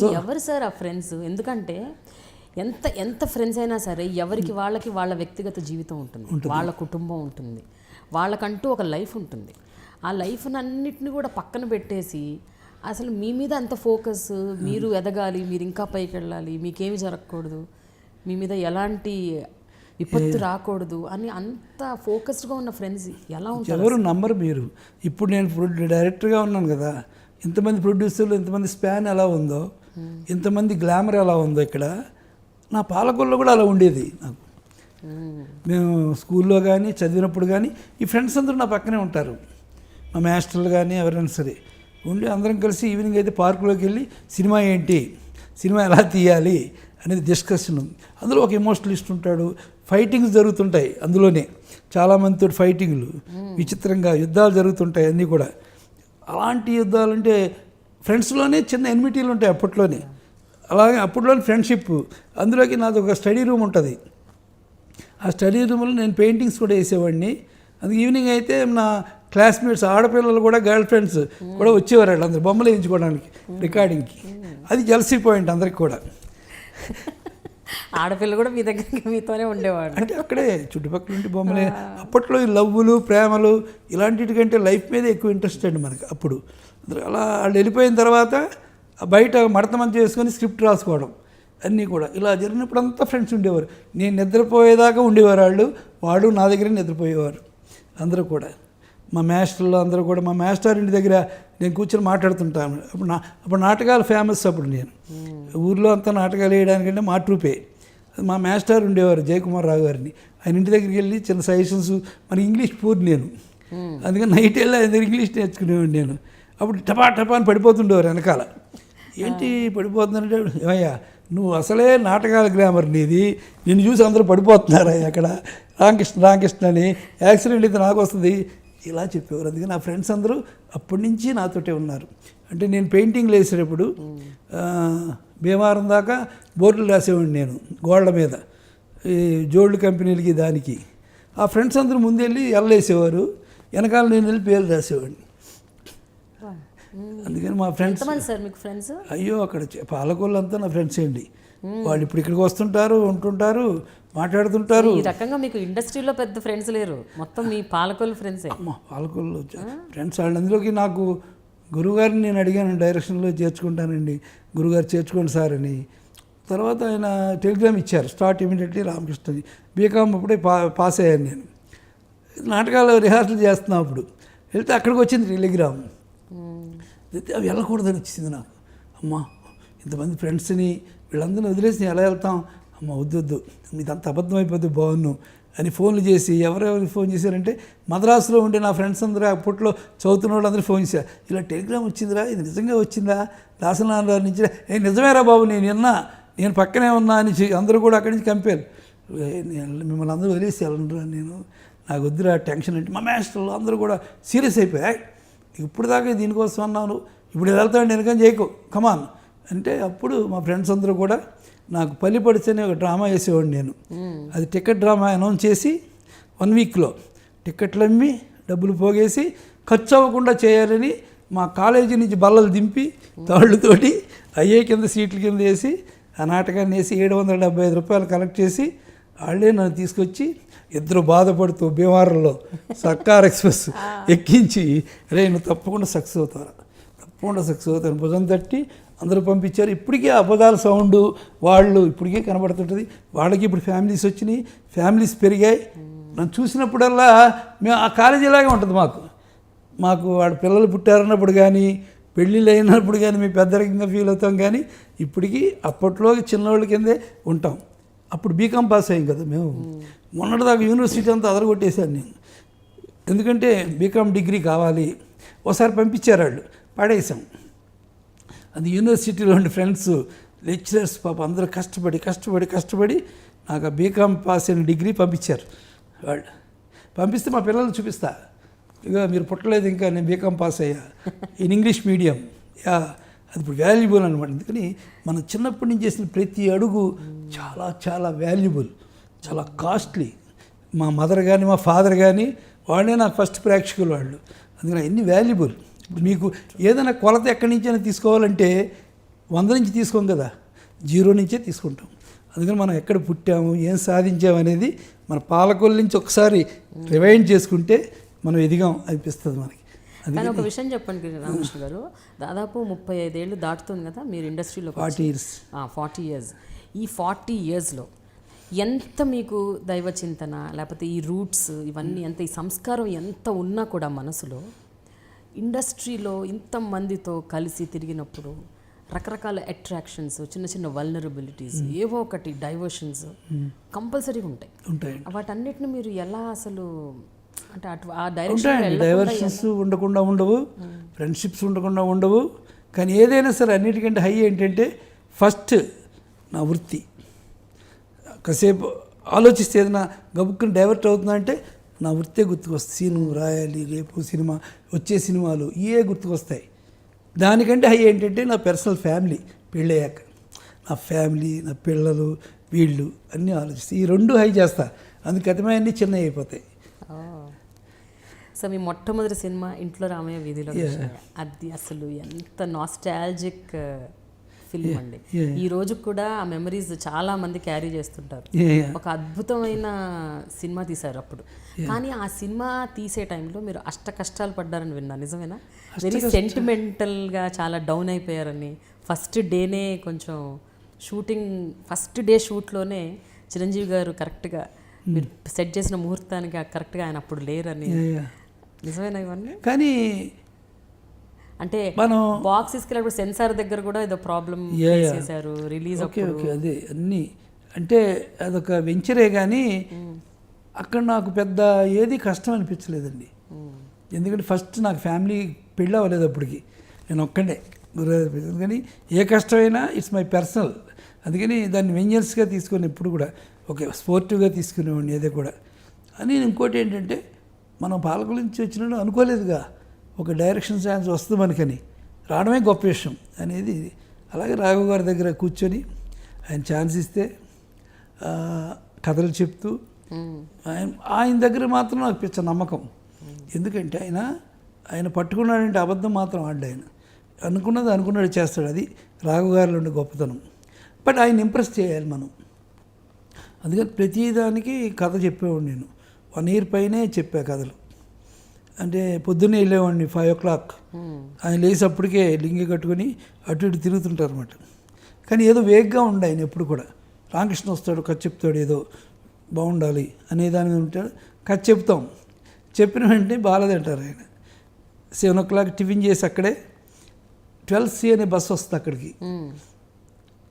కానీ ఎవరు సార్ ఆ ఫ్రెండ్స్ ఎందుకంటే ఎంత ఎంత ఫ్రెండ్స్ అయినా సరే ఎవరికి వాళ్ళకి వాళ్ళ వ్యక్తిగత జీవితం ఉంటుంది. వాళ్ళ కుటుంబం ఉంటుంది. వాళ్ళకంటూ ఒక లైఫ్ ఉంటుంది. ఆ లైఫ్ అన్నిటిని కూడా పక్కన పెట్టేసి అసలు మీ మీద అంత ఫోకస్ మీరు ఎదగాలి మీరు ఇంకా పైకి వెళ్ళాలి మీకేమి జరగకూడదు మీ మీద ఎలాంటి విపత్తు రాకూడదు అని అంత ఫోకస్డ్గా ఉన్న ఫ్రెండ్స్ ఎలా ఉంటారు ఎవరు నమ్మరు మీరు? ఇప్పుడు నేను డైరెక్టర్గా ఉన్నాను కదా. ఇంతమంది ప్రొడ్యూసర్లు ఇంతమంది స్పాన్ ఎలా ఉందో? ఇంతమంది గ్లామర్ ఎలా ఉందో ఇక్కడ. నా పాలకొల్లో కూడా అలా ఉండేది నాకు. మేము స్కూల్లో కానీ చదివినప్పుడు కానీ ఈ ఫ్రెండ్స్ అందరూ నా పక్కనే ఉంటారు. మా మాస్టర్లు కానీ ఎవరైనా సరే. ఉండి అందరం కలిసి ఈవినింగ్ అయితే పార్కులోకి వెళ్ళి సినిమా ఏంటి? సినిమా ఎలా తీయాలి? అనేది డిస్కషన్. ఉంది అందులో ఒక ఎమోషనలిస్ట్ ఉంటాడు. ఫైటింగ్స్ జరుగుతుంటాయి అందులోనే. చాలామందితో ఫైటింగ్లు. విచిత్రంగా యుద్ధాలు జరుగుతుంటాయి అన్నీ కూడా. అలాంటి యుద్ధాలు అంటే ఫ్రెండ్స్లోనే చిన్న ఎన్మిటీలు ఉంటాయి అప్పట్లోనే. అలాగే అప్పట్లోనే ఫ్రెండ్షిప్. అందులోకి నాది ఒక స్టడీ రూమ్ ఉంటుంది. ఆ స్టడీ రూమ్లో నేను పెయింటింగ్స్ కూడా వేసేవాడిని. అందుకే ఈవినింగ్ అయితే నా క్లాస్మేట్స్ ఆడపిల్లలు కూడా గర్ల్ ఫ్రెండ్స్ కూడా వచ్చేవారు అందరు బొమ్మలు వేయించుకోవడానికి రికార్డింగ్కి. అది జలసీ పాయింట్ అందరికి కూడా. ఆడపిల్ల కూడా మీ దగ్గరికి మీతోనే ఉండేవాడు అంటే అక్కడే చుట్టుపక్కల ఉండి బొమ్మలే. అప్పట్లో ఈ లవ్వులు ప్రేమలు ఇలాంటికంటే లైఫ్ మీద ఎక్కువ ఇంట్రెస్ట్ అండి మనకి అప్పుడు. అలా వాళ్ళు వెళ్ళిపోయిన తర్వాత బయట మడత మంచి చేసుకొని స్క్రిప్ట్ రాసుకోవడం అన్నీ కూడా. ఇలా జరిగినప్పుడు అంతా ఫ్రెండ్స్ ఉండేవారు. నేను నిద్రపోయేదాకా ఉండేవారు వాళ్ళు. వాడు నా దగ్గర నిద్రపోయేవారు. అందరూ కూడా. మా మాస్టర్లు అందరూ కూడా. మా మాస్టర్ ఇంటి దగ్గర నేను కూర్చొని మాట్లాడుతుంటాను. అప్పుడు నా అప్పుడు నాటకాలు ఫేమస్ అప్పుడు నేను. ఊర్లో అంతా నాటకాలు వేయడానికంటే మా ట్రూపే. మా మాస్టర్ ఉండేవారు జయకుమార్ రావు గారిని. ఆయన ఇంటి దగ్గరికి వెళ్ళి చిన్న సజెషన్స్ మన ఇంగ్లీష్ పూర్ నేను. అందుకని నైట్ వెళ్ళి ఆయన దగ్గర ఇంగ్లీష్ నేర్చుకునేవాడు నేను. అప్పుడు టపా టపా అని పడిపోతుండేవారు వెనకాల. ఏంటి పడిపోతుందంటే ఏమయ్యా నువ్వు అసలే నాటకాల గ్రామర్ నీది నిన్ను చూసి అందరూ పడిపోతున్నారయ్యా అక్కడ. రామకృష్ణ రామకృష్ణ అని యాక్సిడెంట్ అయితే నాకు వస్తుంది. ఇలా చెప్పేవారు. అందుకని నా ఫ్రెండ్స్ అందరూ అప్పటి నుంచి నాతోటే ఉన్నారు. అంటే నేను పెయింటింగ్లు వేసేటప్పుడు భీమారం భీమవరం దాకా బోర్డులు రాసేవాడిని నేను గోడల మీద. ఈ జోళ్ళు కంపెనీలకి దానికి. ఆ ఫ్రెండ్స్ అందరూ ముందెళ్ళి ఎల్లేసేవారు వెనకాల నేను వెళ్ళి పేర్లు రాసేవాడిని. అందుకని మా ఫ్రెండ్స్ సార్ మీకు ఫ్రెండ్స్ అయ్యో అక్కడ చే- పాలకొల్లంతా నా ఫ్రెండ్స్ అండి. వాళ్ళు ఇప్పుడు ఇక్కడికి వస్తుంటారు ఉంటుంటారు మాట్లాడుతుంటారు. ఈ రకంగా మీకు ఇండస్ట్రీలో పెద్ద ఫ్రెండ్స్ లేరు. మొత్తం మీ పాలకొల్లు ఫ్రెండ్సే అమ్మ పాలకొల్లు ఫ్రెండ్స్ వాళ్ళు. అందులోకి నాకు గురుగారిని నేను అడిగాను డైరెక్షన్లో చేర్చుకుంటానండి. గురుగారు చేర్చుకోండి సార్ అని. తర్వాత ఆయన టెలిగ్రామ్ ఇచ్చారు. స్టార్ట్ ఇమీడియట్లీ రామకృష్ణని బీకామ్ అప్పుడే పా పాస్ అయ్యాను నేను. నాటకాలు రిహార్సల్ చేస్తున్నాం అప్పుడు. వెళ్తే అక్కడికి వచ్చింది టెలిగ్రామ్. అవి వెళ్ళకూడదని వచ్చింది నాకు. అమ్మ ఇంతమంది ఫ్రెండ్స్ని వీళ్ళందరినీ వదిలేసి నేను ఎలా వెళ్తాం? అమ్మ వద్దు వద్దు. ఇదంతా అబద్ధం అయిపోతే బాగున్ను అని ఫోన్లు చేసి ఎవరెవరికి ఫోన్ చేశారంటే మద్రాసులో ఉండే నా ఫ్రెండ్స్ అందరూ అప్పట్లో చదువుతున్న వాళ్ళందరూ ఫోన్ చేశారు ఇలా టెలిగ్రామ్ వచ్చిందిరా ఇది నిజంగా వచ్చిందా? దాసనారాయణ నుంచి ఏ నిజమేరా బాబు నేను విన్నా నేను పక్కనే ఉన్నా అని అందరూ కూడా అక్కడి నుంచి కంపారు. నేను మిమ్మల్ని అందరూ వదిలేసి వెళ్ళండిరా నేను. నాకు వద్దురా టెన్షన్ అంటే మా మాస్టర్లు అందరూ కూడా సీరియస్ అయిపోయాయి ఇప్పుడు దాకా దీనికోసం అన్నాను ఇప్పుడు వెళ్తాడు వెనకని చేయకు. కమాన్ అంటే అప్పుడు మా ఫ్రెండ్స్ అందరూ కూడా నాకు పల్లిపడిచి అనే ఒక డ్రామా వేసేవాడు నేను. అది టికెట్ డ్రామా అనౌన్స్ చేసి వన్ వీక్లో టికెట్లు అమ్మి డబ్బులు పోగేసి ఖర్చు అవ్వకుండా చేయాలని మా కాలేజీ నుంచి బల్లలు దింపి తాళ్ళతోటి అయ్యే కింద సీట్ల కింద వేసి ఆ నాటకాన్ని వేసి ఏడు వందల డెబ్బై ఐదు రూపాయలు కలెక్ట్ చేసి వాళ్ళే నన్ను తీసుకొచ్చి ఇద్దరు బాధపడుతూ భీమవరంలో సర్కార్ ఎక్స్ప్రెస్ ఎక్కించి రే నువ్వు తప్పకుండా సక్సెస్ అవుతారా తప్పకుండా సక్సెస్ అవుతాను భుజం తట్టి అందరూ పంపించారు. ఇప్పటికే అబద్ధాల సౌండ్ వాళ్ళు ఇప్పటికే కనబడుతుంటుంది. వాళ్ళకి ఇప్పుడు ఫ్యామిలీస్ వచ్చినాయి. ఫ్యామిలీస్ పెరిగాయి. నన్ను చూసినప్పుడల్లా మేము ఆ కాలేజీ ఇలాగే ఉంటుంది మాకు. మాకు వాడు పిల్లలు పుట్టారన్నప్పుడు కానీ పెళ్ళిళ్ళు అయినప్పుడు కానీ మేము పెద్దరికంగా ఫీల్ అవుతాం కానీ ఇప్పటికీ అప్పట్లో చిన్నవాళ్ళ కిందే ఉంటాం. అప్పుడు బీకామ్ పాస్ అయ్యాం కదా మేము. మొన్నటిదాకా యూనివర్సిటీ అంతా అదరగొట్టేశాను నేను. ఎందుకంటే బీకామ్ డిగ్రీ కావాలి. ఒకసారి పంపించారు వాళ్ళు. పడేసాం అది యూనివర్సిటీలో ఉండే ఫ్రెండ్స్ లెక్చరర్స్ పాప అందరూ కష్టపడి కష్టపడి కష్టపడి నాకు ఆ బీకామ్ పాస్ అయిన డిగ్రీ పంపించారు వాళ్ళు. పంపిస్తే మా పిల్లలు చూపిస్తా. ఇక మీరు పుట్టలేదు ఇంకా నేను బీకామ్ పాస్ అయ్యా. In English medium. యా. అది ఇప్పుడు వాల్యుబుల్ అనమాట అందుకని మనం చిన్నప్పటి నుంచి చేసిన ప్రతి అడుగు చాలా చాలా వాల్యుబుల్ చాలా కాస్ట్లీ మా మదర్ కానీ మా ఫాదర్ కానీ వాళ్ళే నాకు ఫస్ట్ ప్రేక్షకులు వాళ్ళు. అందుకని ఎన్ని వాల్యుబుల్ ఇప్పుడు మీకు ఏదైనా కొలత ఎక్కడి నుంచైనా తీసుకోవాలంటే వంద నుంచి తీసుకోం కదా. జీరో నుంచే తీసుకుంటాం. అందుకని మనం ఎక్కడ పుట్టాము ఏం సాధించాము అనేది మన పాలకొల నుంచి ఒకసారి రివైండ్ చేసుకుంటే మనం ఎదిగాం అనిపిస్తుంది మనకి. కానీ ఒక విషయం చెప్పండి రామకృష్ణ గారు. దాదాపు ముప్పై ఐదేళ్ళు దాటుతుంది కదా మీరు ఇండస్ట్రీలో ఫార్టీ ఇయర్స్. Forty years. ఈ ఫార్టీ ఇయర్స్లో ఎంత మీకు దైవ చింతన లేకపోతే ఈ రూట్స్ ఇవన్నీ ఎంత ఈ సంస్కారం ఎంత ఉన్నా కూడా మనసులో ఇండస్ట్రీలో ఇంతమందితో కలిసి తిరిగినప్పుడు రకరకాల అట్రాక్షన్స్ చిన్న చిన్న వల్నరబిలిటీస్ ఏవో ఒకటి డైవర్షన్స్ కంపల్సరీగా ఉంటాయి. ఉంటాయండి. వాటన్నిటిని మీరు ఎలా అసలు ఉంటాయండి. డైవర్షన్స్ ఉండకుండా ఉండవు. ఫ్రెండ్షిప్స్ ఉండకుండా ఉండవు. కానీ ఏదైనా సరే అన్నిటికంటే హై ఏంటంటే ఫస్ట్ నా వృత్తి. కాసేపు ఆలోచిస్తే ఏదైనా గబుక్కుని డైవర్ట్ అవుతుందా అంటే నా వృత్తే గుర్తుకొస్తుంది. సీను రాయాలి రేపు సినిమా వచ్చే సినిమాలు ఇవే గుర్తుకొస్తాయి. దానికంటే హై ఏంటంటే నా పర్సనల్ ఫ్యామిలీ పెళ్ళయ్యాక. నా ఫ్యామిలీ నా పిల్లలు వీళ్ళు అన్నీ ఆలోచిస్తాయి ఈ రెండు హై చేస్తా. అందుకు అతమన్నీ చిన్నవి అయిపోతాయి. సో మీ మొట్టమొదటి సినిమా ఇంట్లో రామయ్య వీధిలో. అది అసలు ఎంత నాస్టాలజిక్ ఫిల్మ్ అండి. Yeah. ఈ రోజు కూడా ఆ మెమరీస్ చాలా మంది క్యారీ చేస్తుంటారు. ఒక అద్భుతమైన సినిమా తీశారు అప్పుడు. కానీ ఆ సినిమా తీసే టైంలో మీరు అష్ట కష్టాలు పడ్డారని విన్నా నిజమేనా? వెరీ సెంటిమెంటల్గా చాలా డౌన్ అయిపోయారని. ఫస్ట్ డేనే కొంచెం షూటింగ్ ఫస్ట్ డే షూట్లోనే చిరంజీవి గారు కరెక్ట్గా మీరు సెట్ చేసిన ముహూర్తానికి కరెక్ట్గా ఆయన అప్పుడు లేరని. నిజమేనా ఇవన్నీ? కానీ అంటే మనం బాక్స్ తీసుకెళ్ళినప్పుడు సెన్సార్ దగ్గర కూడా ఏదో ప్రాబ్లం. చేశారు రిలీజ్ ఓకే ఓకే అదే అన్నీ. అంటే అదొక వెంచరే కానీ అక్కడ నాకు పెద్ద ఏది కష్టం అనిపించలేదండి. ఎందుకంటే ఫస్ట్ నాకు ఫ్యామిలీ పెళ్ళి అవ్వలేదు అప్పటికి. నేను ఒక్కడే. కానీ ఏ కష్టమైనా ఇట్స్ మై పర్సనల్ అందుకని దాన్ని వెంజర్స్గా తీసుకొని ఎప్పుడు కూడా ఓకే స్పోర్టివ్గా తీసుకునేవాడిని ఏదో కూడా. అని ఇంకోటి ఏంటంటే మనం పాలకుల నుంచి వచ్చినట్టు అనుకోలేదుగా ఒక డైరెక్షన్ ఛాన్స్ వస్తుంది మనకని. రావడమే గొప్ప విషయం అనేది అలాగే రాఘవ్ గారి దగ్గర కూర్చొని ఆయన ఛాన్స్ ఇస్తే కథలు చెప్తూ ఆయన ఆయన దగ్గర మాత్రం నాకు పిచ్చ నమ్మకం. ఎందుకంటే ఆయన ఆయన పట్టుకున్నాడంటే అబద్ధం మాత్రం ఆడు ఆయన. అనుకున్నది అనుకున్నాడు చేస్తాడు. అది రాఘవ గారిలో ఉండే గొప్పతనం. బట్ ఆయన ఇంప్రెస్ చేయాలి మనం. అందుకని ప్రతిదానికి కథ చెప్పేవాడిని నేను. వన్ ఇయర్ పైనే చెప్పా కథలు. అంటే పొద్దున్నే వెళ్ళేవాడిని ఫైవ్ ఓ క్లాక్. ఆయన లేసేప్పటికే లింగి కట్టుకొని అటు ఇటు తిరుగుతుంటారు అనమాట కానీ ఏదో వేగ్గా ఉండే ఆయన ఎప్పుడు కూడా. రామకృష్ణ వస్తాడు కథ చెప్తాడు ఏదో బాగుండాలి అనే దాని మీద ఉంటాడు. కథ చెప్తాం. చెప్పిన వెంటనే బాగాలేదంటారు ఆయన. సెవెన్ ఓ క్లాక్ టిఫిన్ చేసి అక్కడే ట్వెల్వ్ సి అనే బస్సు వస్తుంది అక్కడికి.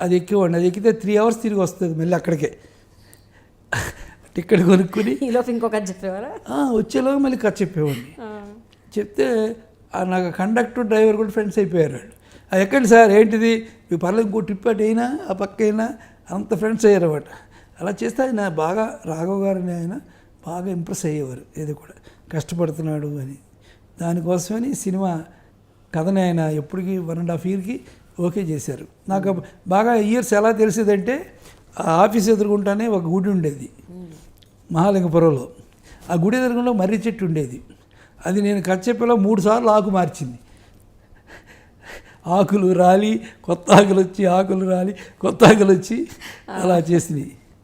అది ఎక్కేవాడిని. అది ఎక్కితే త్రీ అవర్స్ తిరిగి వస్తుంది. మళ్ళీ అక్కడికే. టికెట్ కొనుక్కొని ఈలోపు ఇంకొక చెప్పేవారా? వచ్చేలోగా మళ్ళీ కథ చెప్పేవాడిని. చెప్తే ఆ నాకు కండక్టర్ డ్రైవర్ కూడా ఫ్రెండ్స్ అయిపోయారు "ఆ, ఎక్కండి సార్ ఏంటిది? మీ పర్లేదు ఇంకో ట్రిప్ అటు అయినా ఆ పక్క అయినా అంత ఫ్రెండ్స్ అయ్యారు అన్నమాట అలా చేస్తే ఆయన బాగా రాఘవ్ గారిని ఆయన బాగా ఇంప్రెస్ అయ్యేవారు. ఏది కూడా కష్టపడుతున్నాడు అని. దానికోసమని సినిమా కథని ఆయన ఎప్పటికీ వన్ అండ్ హాఫ్ ఇయర్కి ఓకే చేశారు. నాకు బాగా ఇయర్స్ ఎలా తెలిసేదంటే ఆ ఆఫీస్ ఎదురుకుంటానే ఒక గుడి ఉండేది. మహాలింగపురంలో. ఆ గుడి ఎదురుకుండా మర్రి చెట్టు ఉండేది. అది నేను కచ్చెప్పలో మూడు సార్లు ఆకు మార్చింది. ఆకులు రాలి కొత్త ఆకులు వచ్చి ఆకులు రాలి కొత్త ఆకులు వచ్చి అలా చేసింది